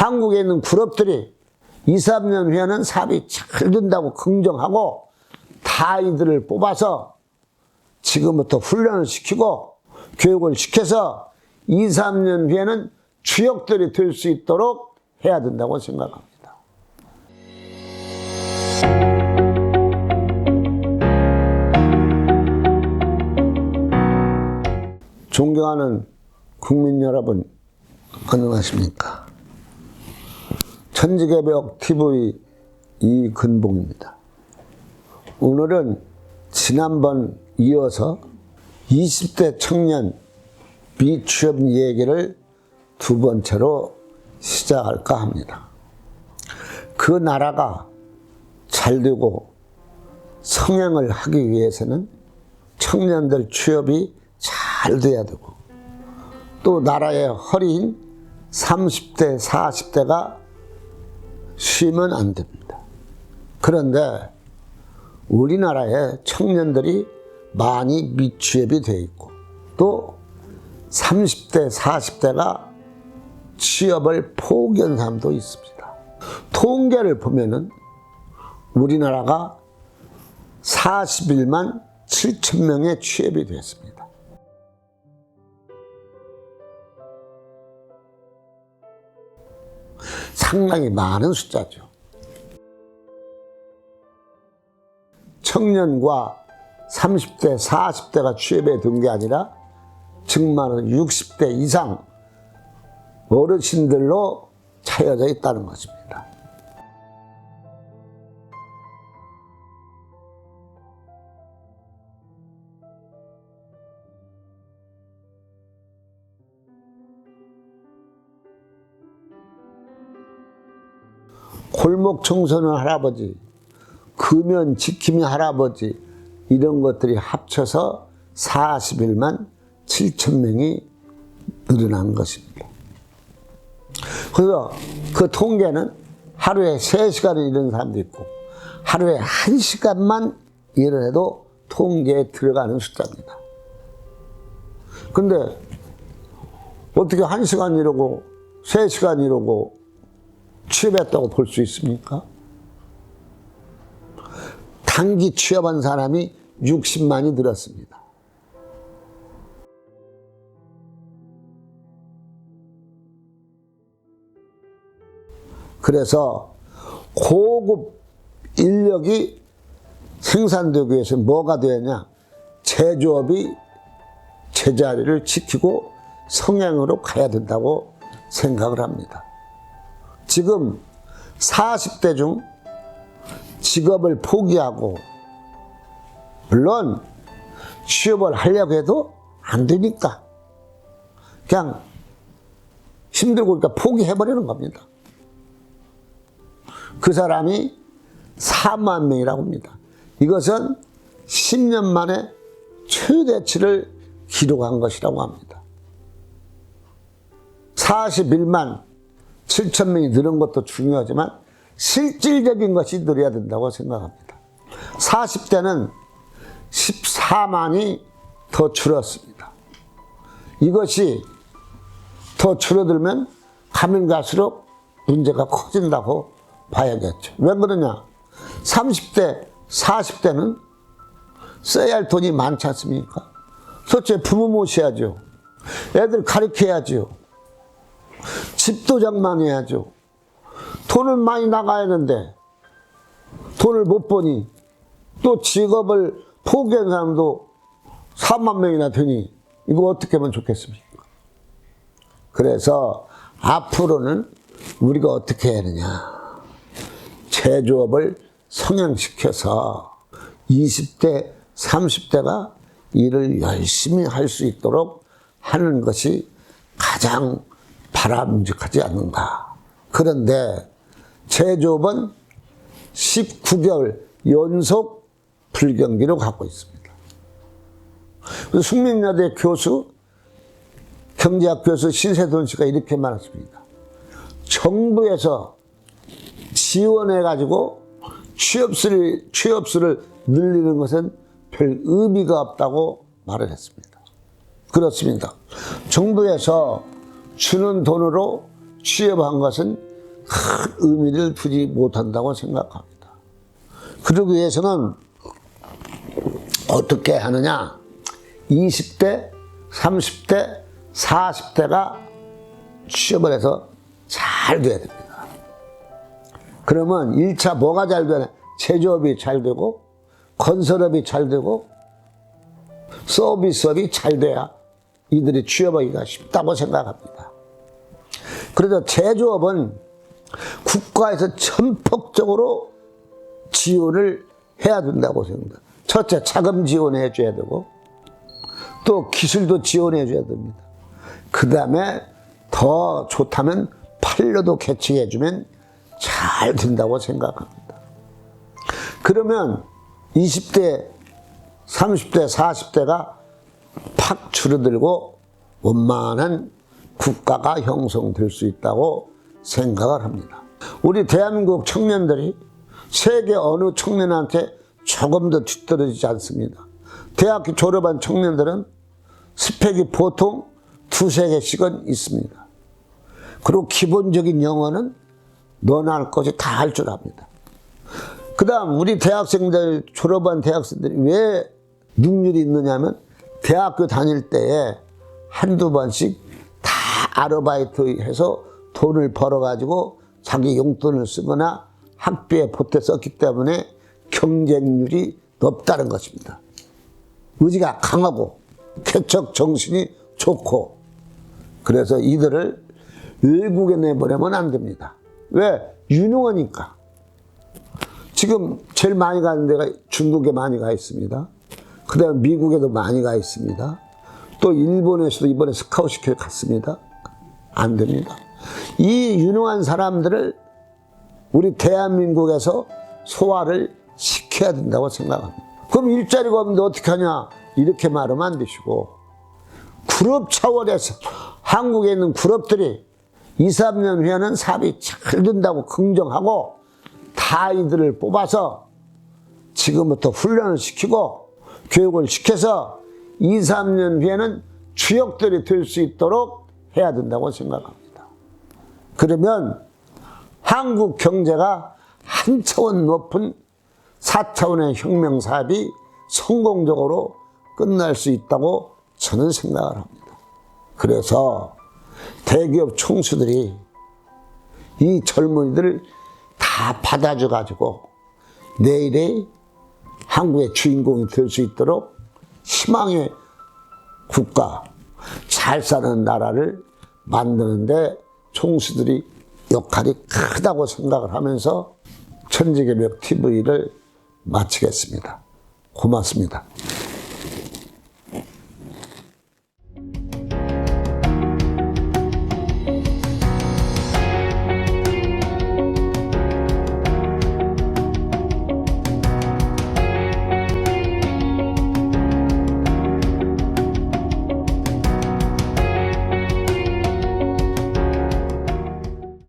한국에 있는 그룹들이 2, 3년 후에는 사업이 잘 된다고 긍정하고 다 이들을 뽑아서 지금부터 훈련을 시키고 교육을 시켜서 2, 3년 후에는 주역들이 될 수 있도록 해야 된다고 생각합니다. 존경하는 국민 여러분, 안녕하십니까. 천지개벽 TV 이근봉입니다. 오늘은 지난번 이어서 20대 청년 미취업 얘기를 두 번째로 시작할까 합니다. 그 나라가 잘 되고 성행을 하기 위해서는 청년들 취업이 잘 돼야 되고 또 나라의 허리인 30대, 40대가 쉬면 안 됩니다. 그런데 우리나라의 청년들이 많이 미취업이 돼 있고 또 30대, 40대가 취업을 포기한 사람도 있습니다. 통계를 보면은 우리나라가 41만 7천 명의 취업이 됐습니다. 상당히 많은 숫자죠. 청년과 30대, 40대가 취업에 든 게 아니라 정말은 60대 이상 어르신들로 차여져 있다는 것입니다. 골목 청소는 할아버지, 금연 지킴이 할아버지, 이런 것들이 합쳐서 41만 7천 명이 늘어난 것입니다. 그래서 그 통계는 하루에 3시간을 일하는 사람도 있고, 하루에 1시간만 일을 해도 통계에 들어가는 숫자입니다. 근데 어떻게 1시간 이러고 3시간 이러고 취업했다고 볼 수 있습니까? 단기 취업한 사람이 60만이 늘었습니다. 그래서 고급 인력이 생산되기 위해서 뭐가 되느냐? 제조업이 제자리를 지키고 성향으로 가야 된다고 생각을 합니다. 지금 40대 중 직업을 포기하고 물론 취업을 하려고 해도 안 되니까 그냥 힘들고 그러니까 포기해버리는 겁니다. 그 사람이 4만 명이라고 합니다. 이것은 10년 만에 최대치를 기록한 것이라고 합니다. 41만 7천 명이 늘은 것도 중요하지만 실질적인 것이 늘어야 된다고 생각합니다. 40대는 14만이 더 줄었습니다. 이것이 더 줄어들면 가면 갈수록 문제가 커진다고 봐야겠죠. 왜 그러냐? 30대, 40대는 써야 할 돈이 많지 않습니까? 솔직히 부모 모셔야죠. 애들 가르쳐야죠. 집도 장만해야죠. 돈을 많이 나가야 하는데 돈을 못 버니 또 직업을 포기한 사람도 4만 명이나 되니 이거 어떻게 하면 좋겠습니까? 그래서 앞으로는 우리가 어떻게 해야 되냐. 제조업을 성형시켜서 20대, 30대가 일을 열심히 할 수 있도록 하는 것이 가장 바람직하지 않는가. 그런데 제조업은 19개월 연속 불경기를 갖고 있습니다. 숙민여대 교수, 경제학 교수 신세돈 씨가 이렇게 말했습니다. 정부에서 지원해가지고 취업수를, 취업수를 늘리는 것은 별 의미가 없다고 말을 했습니다. 그렇습니다. 정부에서 주는 돈으로 취업한 것은 큰 의미를 두지 못한다고 생각합니다. 그러기 위해서는 어떻게 하느냐? 20대, 30대, 40대가 취업을 해서 잘 돼야 됩니다. 그러면 1차 뭐가 잘 되냐? 제조업이 잘 되고, 건설업이 잘 되고, 서비스업이 잘 돼야 이들이 취업하기가 쉽다고 생각합니다. 그래서 제조업은 국가에서 전폭적으로 지원을 해야 된다고 생각합니다. 첫째, 자금 지원해 줘야 되고, 또 기술도 지원해 줘야 됩니다. 그 다음에 더 좋다면 판로도 개척해 주면 잘 된다고 생각합니다. 그러면 20대, 30대, 40대가 팍 줄어들고 원만한 국가가 형성될 수 있다고 생각을 합니다. 우리 대한민국 청년들이 세계 어느 청년한테 조금 더 뒤떨어지지 않습니다. 대학교 졸업한 청년들은 스펙이 보통 두세 개씩은 있습니다. 그리고 기본적인 영어는 너나 할 것이 다 할 줄 압니다. 그 다음 우리 대학생들 졸업한 대학생들이 왜 능률이 있느냐 면 대학교 다닐 때에 한두 번씩 다 아르바이트 해서 돈을 벌어가지고 자기 용돈을 쓰거나 학비에 보태 썼기 때문에 경쟁률이 높다는 것입니다. 의지가 강하고 개척 정신이 좋고 그래서 이들을 외국에 내보내면 안 됩니다. 왜? 유능하니까. 지금 제일 많이 가는 데가 중국에 많이 가 있습니다. 그 다음에 미국에도 많이 가 있습니다. 또 일본에서도 이번에 스카우트 시켜 갔습니다. 안 됩니다. 이 유능한 사람들을 우리 대한민국에서 소화를 시켜야 된다고 생각합니다. 그럼 일자리가 없는데 어떻게 하냐? 이렇게 말하면 안 되시고, 그룹 차원에서 한국에 있는 그룹들이 2, 3년 후에는 사업이 잘 된다고 긍정하고 다 이들을 뽑아서 지금부터 훈련을 시키고 교육을 시켜서 2, 3년 후에는 주역들이 될 수 있도록 해야 된다고 생각합니다. 그러면 한국 경제가 한 차원 높은 4차원의 혁명 사업이 성공적으로 끝날 수 있다고 저는 생각을 합니다. 그래서 대기업 총수들이 이 젊은이들을 다 받아줘 가지고 내일의 한국의 주인공이 될 수 있도록 희망의 국가, 잘 사는 나라를 만드는데 총수들이 역할이 크다고 생각을 하면서 천지개벽 TV를 마치겠습니다. 고맙습니다.